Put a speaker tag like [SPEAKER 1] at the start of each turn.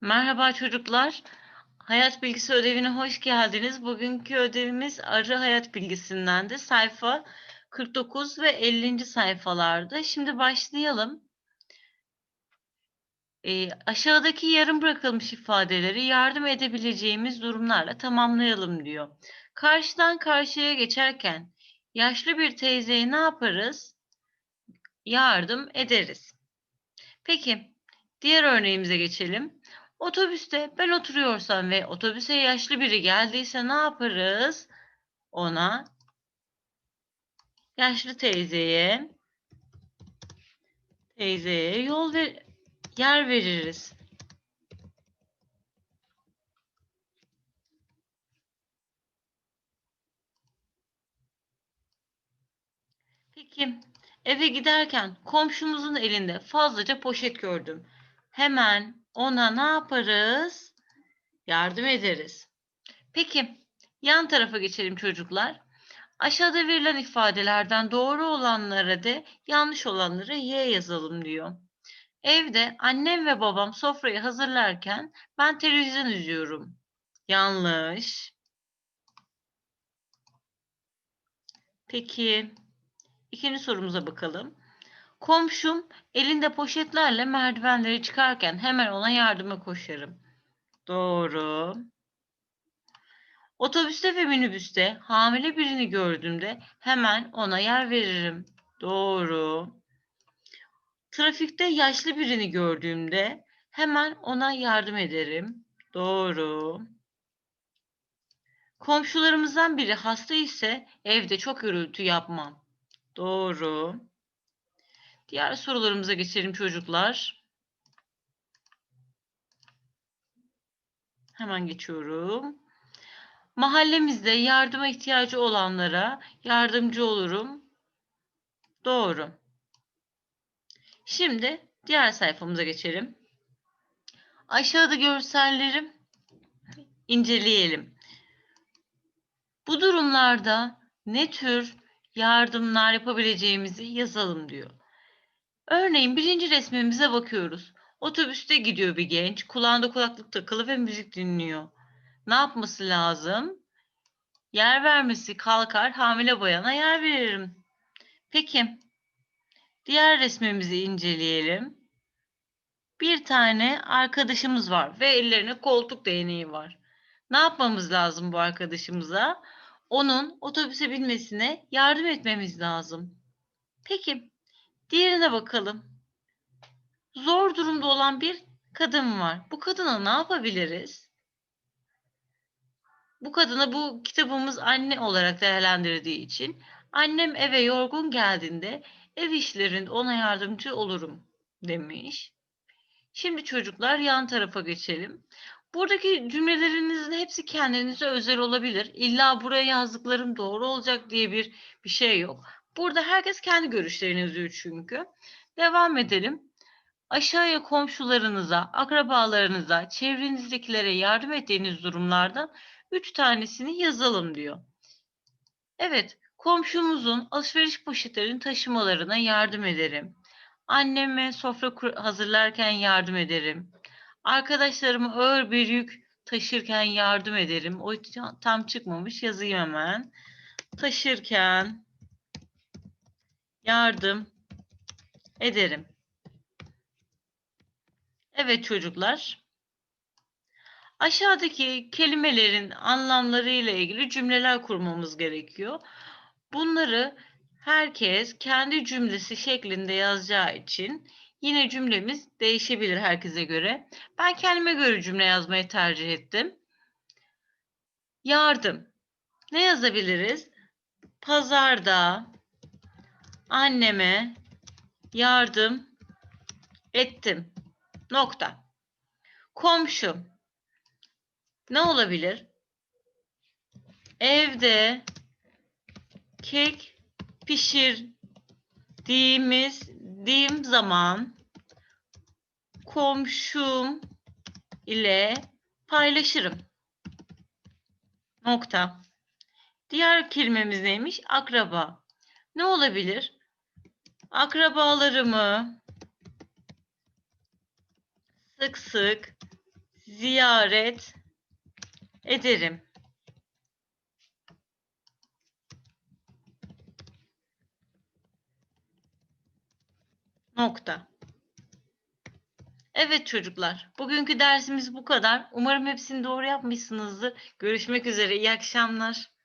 [SPEAKER 1] Merhaba çocuklar. Hayat bilgisi ödevine hoş geldiniz. Bugünkü ödevimiz arı hayat bilgisindendi. Sayfa 49 ve 50. sayfalarda. Şimdi başlayalım. Ee, aşağıdaki yarım bırakılmış ifadeleri yardım edebileceğimiz durumlarla tamamlayalım diyor. Karşıdan karşıya geçerken yaşlı bir teyzeye ne yaparız? Yardım ederiz. Peki, diğer örneğimize geçelim. Otobüste ben oturuyorsam ve otobüse yaşlı biri geldiyse ne yaparız? Ona yaşlı teyzeye teyzeye yol ver yer veririz. Peki eve giderken komşumuzun elinde fazlaca poşet gördüm. Hemen ona ne yaparız? Yardım ederiz. Peki yan tarafa geçelim çocuklar. Aşağıda verilen ifadelerden doğru olanlara D, yanlış olanlara Y yazalım diyor. Evde annem ve babam sofrayı hazırlarken ben televizyon izliyorum. Yanlış. Peki ikinci sorumuza bakalım. Komşum elinde poşetlerle merdivenleri çıkarken hemen ona yardıma koşarım. Doğru. Otobüste ve minibüste hamile birini gördüğümde hemen ona yer veririm. Doğru. Trafikte yaşlı birini gördüğümde hemen ona yardım ederim. Doğru. Komşularımızdan biri hasta ise evde çok gürültü yapmam. Doğru. Diğer sorularımıza geçelim çocuklar. Hemen geçiyorum. Mahallemizde yardıma ihtiyacı olanlara yardımcı olurum. Doğru. Şimdi diğer sayfamıza geçelim. Aşağıda görselleri inceleyelim. Bu durumlarda ne tür yardımlar yapabileceğimizi yazalım diyor. Örneğin birinci resmimize bakıyoruz. Otobüste gidiyor bir genç, kulağında kulaklık takılı ve müzik dinliyor. Ne yapması lazım? Yer vermesi kalkar, hamile bayana yer veririm. Peki, diğer resmimizi inceleyelim. Bir tane arkadaşımız var ve ellerine koltuk değneği var. Ne yapmamız lazım bu arkadaşımıza? Onun otobüse binmesine yardım etmemiz lazım. Peki, diğerine bakalım. Zor durumda olan bir kadın var. Bu kadına ne yapabiliriz? Bu kadına bu kitabımız anne olarak değerlendirdiği için annem eve yorgun geldiğinde ev işlerinde ona yardımcı olurum demiş. Şimdi çocuklar yan tarafa geçelim. Buradaki cümlelerinizin hepsi kendinize özel olabilir. İlla buraya yazdıklarım doğru olacak diye bir bir şey yok. Burada herkes kendi görüşlerini yazıyor çünkü. Devam edelim. Aşağıya komşularınıza, akrabalarınıza, çevrenizdekilere yardım ettiğiniz durumlardan üç tanesini yazalım diyor. Evet, komşumuzun alışveriş poşetlerini taşımalarına yardım ederim. Anneme sofra hazırlarken yardım ederim. Arkadaşlarıma ağır bir yük taşırken yardım ederim. O tam çıkmamış yazayım hemen. Taşırken yardım ederim. Evet çocuklar. Aşağıdaki kelimelerin anlamları ile ilgili cümleler kurmamız gerekiyor. Bunları herkes kendi cümlesi şeklinde yazacağı için yine cümlemiz değişebilir herkese göre. Ben kendime göre cümle yazmayı tercih ettim. Yardım. Ne yazabiliriz? Pazarda anneme yardım ettim. Nokta. Komşu. Ne olabilir? Evde kek pişirdiğimiz dim zaman komşum ile paylaşırım. Nokta. Diğer kelimemiz neymiş? Akraba. Ne olabilir? Akrabalarımı sık sık ziyaret ederim. Nokta. Evet çocuklar, bugünkü dersimiz bu kadar. Umarım hepsini doğru yapmışsınızdır. Görüşmek üzere, iyi akşamlar.